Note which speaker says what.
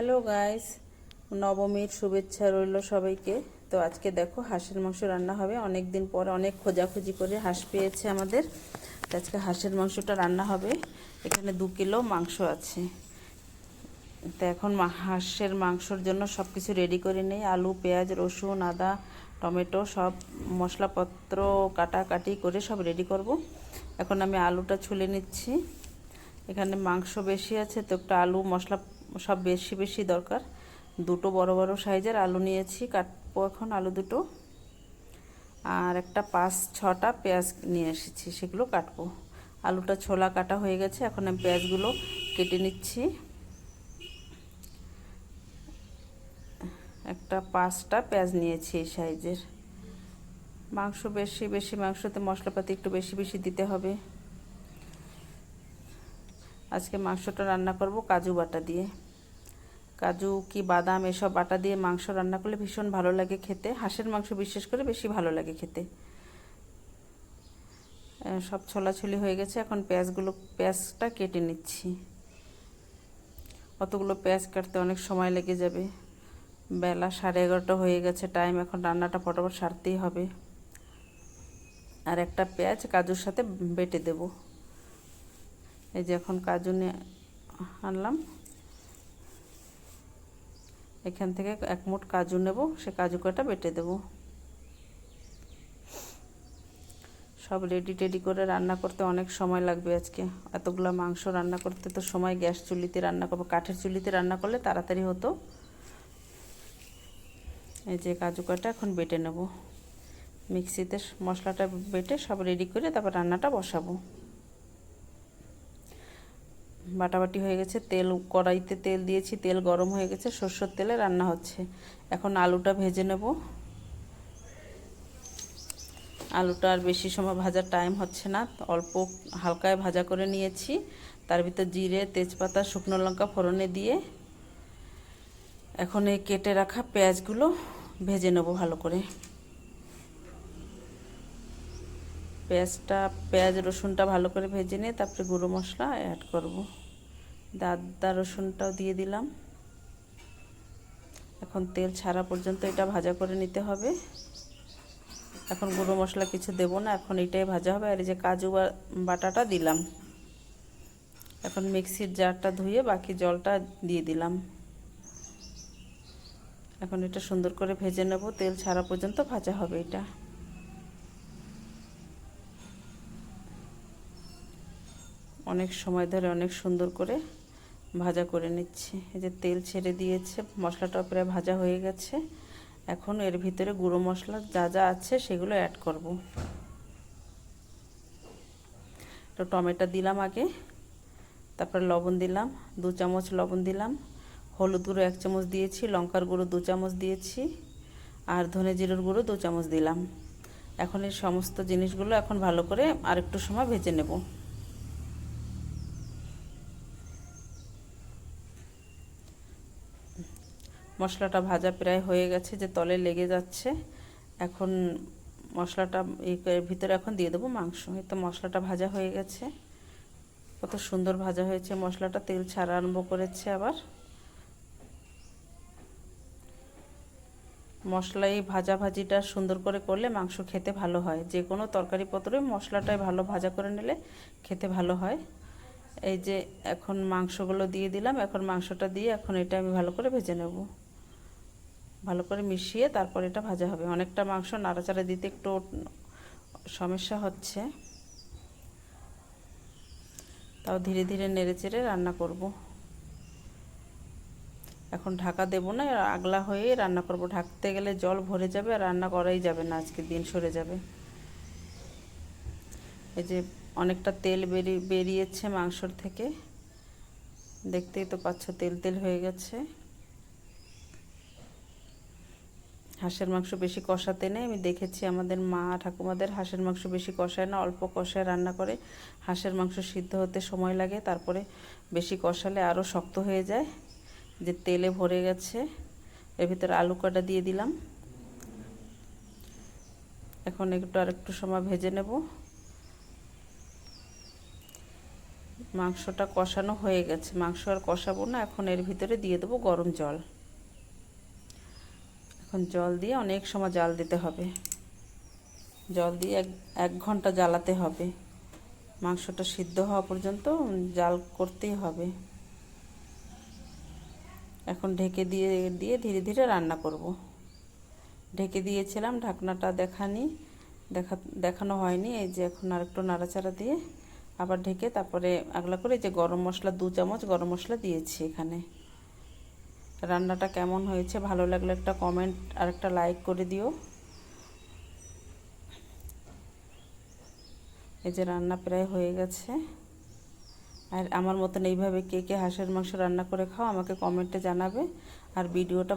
Speaker 1: Hello guys নবমীর শুভেচ্ছা রইল সবাইকে। তো আজকে দেখো, হাঁসের মাংস রান্না হবে। অনেক দিন পর অনেক খোঁজাখুঁজি করে হাঁস পেয়েছে আমাদের। তো আজকে হাঁসের মাংসটা রান্না হবে। এখানে দু কিলো মাংস আছে। তো এখন হাঁসের মাংসর জন্য সব কিছু রেডি করে নেই। আলু, পেঁয়াজ, রসুন, আদা, টমেটো সব মশলাপত্র কাটাকাটি করে সব রেডি করব। এখন আমি আলুটা ছুলে নিচ্ছি। এখানে মাংস বেশি আছে, তো একটা আলু মশলা সব বেশি বেশি দরকার। দুটো বড় বড় সাইজের আলু নিয়েছি, কাটবো এখন আলু দুটো। আর একটা পাঁচ, ছটা পেঁয়াজ নিয়ে এসেছি, সেগুলো কাটবো। আলুটা ছোলা কাটা হয়ে গেছে, এখন আমি পেঁয়াজগুলো কেটে নিচ্ছি। একটা পাঁচটা পেঁয়াজ নিয়েছি এই সাইজের। মাংস বেশি বেশি, মাংসতে মশলাপাতি একটু বেশি বেশি দিতে হবে। আজকে মাংসটা রান্না করব কাজু বাটা দিয়ে। কাজু কি বাদাম এসব বাটা দিয়ে মাংস রান্না করলে ভীষণ ভালো লাগে খেতে। হাঁসের মাংস বিশেষ করে বেশি ভালো লাগে খেতে। সব ছোলাছুলি হয়ে গেছে, এখন পেঁয়াজগুলো, পেঁয়াজটা কেটে নিচ্ছি। অতগুলো পেঁয়াজ কাটতে অনেক সময় লেগে যাবে। বেলা সাড়ে এগারোটা হয়ে গেছে, টাইম এখন রান্নাটা ফটাফট সারতেই হবে। আর একটা পেঁয়াজ কাজুর সাথে বেটে দেব। এই যে এখন কাজু নিয়ে আনলাম। এখান থেকে এক মুঠ কাজু নেব, সে কাজু কটা বেটে দেব। সব রেডি টেডি করে রান্না করতে অনেক সময় লাগবে আজকে। এতগুলো মাংস রান্না করতে তো সময়, গ্যাস চুলিতে রান্না করব, কাঠের চুলিতে রান্না করলে তাড়াতাড়ি হতো। এই যে কাজু কটা এখন বেটে নেব। মিক্সিতে মশলাটা বেটে সব রেডি করে তারপর রান্নাটা বসাবো। বাটাবাটি হয়ে গেছে, তেল কড়াইতে তেল দিয়েছি, তেল গরম হয়ে গেছে, সর্ষের তেলে রান্না হচ্ছে। এখন আলুটা ভেজে নেব। আলুটা আর বেশি সময় ভাজার টাইম হচ্ছে না, অল্প হালকায় ভাজা করে নিয়েছি। তার ভিতর জিরে, তেজপাতা, শুকনো লঙ্কা ফোড়নে দিয়ে এখন এই কেটে রাখা পেঁয়াজগুলো ভেজে নেব ভালো করে। পেঁয়াজটা, পেঁয়াজ, রসুনটা ভালো করে ভেজে নিয়ে তারপরে গুঁড়ো মশলা অ্যাড করব। আদা রসুনটাও দিয়ে দিলাম। এখন তেল ছাড়া পর্যন্ত এটা ভাজা করে নিতে হবে। এখন গুঁড়ো মশলা কিছু দেব না, এখন এটাই ভাজা হবে। আর এই যে কাজু বাটাটা দিলাম। এখন মিক্সির জারটা ধুয়ে বাকি জলটা দিয়ে দিলাম। এখন এটা সুন্দর করে ভেজে নেব। তেল ছাড়া পর্যন্ত ভাজা হবে এটা। অনেক সময় ধরে অনেক সুন্দর করে ভাজা করে নিচ্ছি। এই যে তেল ছেড়ে দিয়েছে মশলাটা প্রায় ভাজা হয়ে গেছে। এখন এর ভিতরে গুঁড়ো মশলা যা যা আছে সেগুলো অ্যাড করব। তো টমেটো দিলাম আগে, তারপরে লবণ দিলাম, দু চামচ লবণ দিলাম, হলুদ গুঁড়ো এক চামচ দিয়েছি, লঙ্কার গুঁড়ো দু চামচ দিয়েছি, আর ধনে জিরের গুঁড়ো দু চামচ দিলাম। এখন এই সমস্ত জিনিসগুলো এখন ভালো করে আরেকটু সময় ভেজে নেব। মশলাটা ভাজা প্রায় হয়ে গেছে, যে তলে লেগে যাচ্ছে। এখন মশলাটা ভিতরে এখন দিয়ে দেবো মাংস। তো মশলাটা ভাজা হয়ে গেছে। কত সুন্দর ভাজা হয়েছে মশলাটা, তেল ছাড়া আরম্ভ করেছে আবার। মশলা এই ভাজা ভাজিটা সুন্দর করে করলে মাংস খেতে ভালো হয়। যে কোনো তরকারি পত্রে মশলাটাই ভালো ভাজা করে নিলে খেতে ভালো হয়। এই যে এখন মাংসগুলো দিয়ে দিলাম, এখন মাংসটা দিয়ে এখন এটা আমি ভালো করে ভেজে নেব। ভালো করে মিশিয়ে তারপর এটা ভাজা হবে। অনেকটা মাংস নাড়াচাড়া দিতে একটু সমস্যা হচ্ছে। তাও ধীরে ধীরে নেড়ে চেড়ে রান্না করব। এখন ঢাকা দেব না, আগলা হয়ে রান্না করব। ঢাকতে গেলে জল ভরে যাবে আর রান্না করাই যাবে না, আজকে দিন সরে যাবে। এই যে অনেকটা তেল বেরিয়ে বেরিয়েছে মাংসর থেকে। দেখতেই তো পাচ্ছ তেল তেল হয়ে গেছে। হাঁসের মাংস বেশি কষাতে নেই। আমি দেখেছি আমাদের মা ঠাকুমাদের হাঁসের মাংস বেশি কষায় না, অল্প কষায় রান্না করে। হাঁসের মাংস সিদ্ধ হতে সময় লাগে, তারপরে বেশি কষালে আরও শক্ত হয়ে যায়, যে তেলে ভরে গেছে। এর ভিতরে আলু কাটা দিয়ে দিলাম। এখন একটু আর একটু সময় ভেজে নেব। মাংসটা কষানো হয়ে গেছে। মাংস আর কষাবো না, এখন এর ভিতরে দিয়ে দেবো গরম জল। এখন জল দিয়ে অনেক সময় জাল দিতে হবে। জল দিয়ে এক এক ঘণ্টা জ্বালাতে হবে। মাংসটা সিদ্ধ হওয়া পর্যন্ত জাল করতেই হবে। এখন ঢেকে দিয়ে দিয়ে ধীরে ধীরে রান্না করব। ঢেকে দিয়েছিলাম, ঢাকনাটা দেখানি, দেখা, দেখানো হয়নি। এই যে এখন আর একটু নাড়াচাড়া দিয়ে আবার ঢেকে তারপরে আগলা করে যে গরম মশলা, দু চামচ গরম মশলা দিয়েছি এখানে। রান্নাটা কেমন হয়েছে, ভালো লাগলে একটা কমেন্ট আর একটা লাইক করে দিও। এই যে রান্না প্রায় হয়ে গেছে। আর আমার মতন এইভাবে কে কে হাঁসের মাংস রান্না করে খাও, আমাকে কমেন্টে জানাবে। আর ভিডিওটা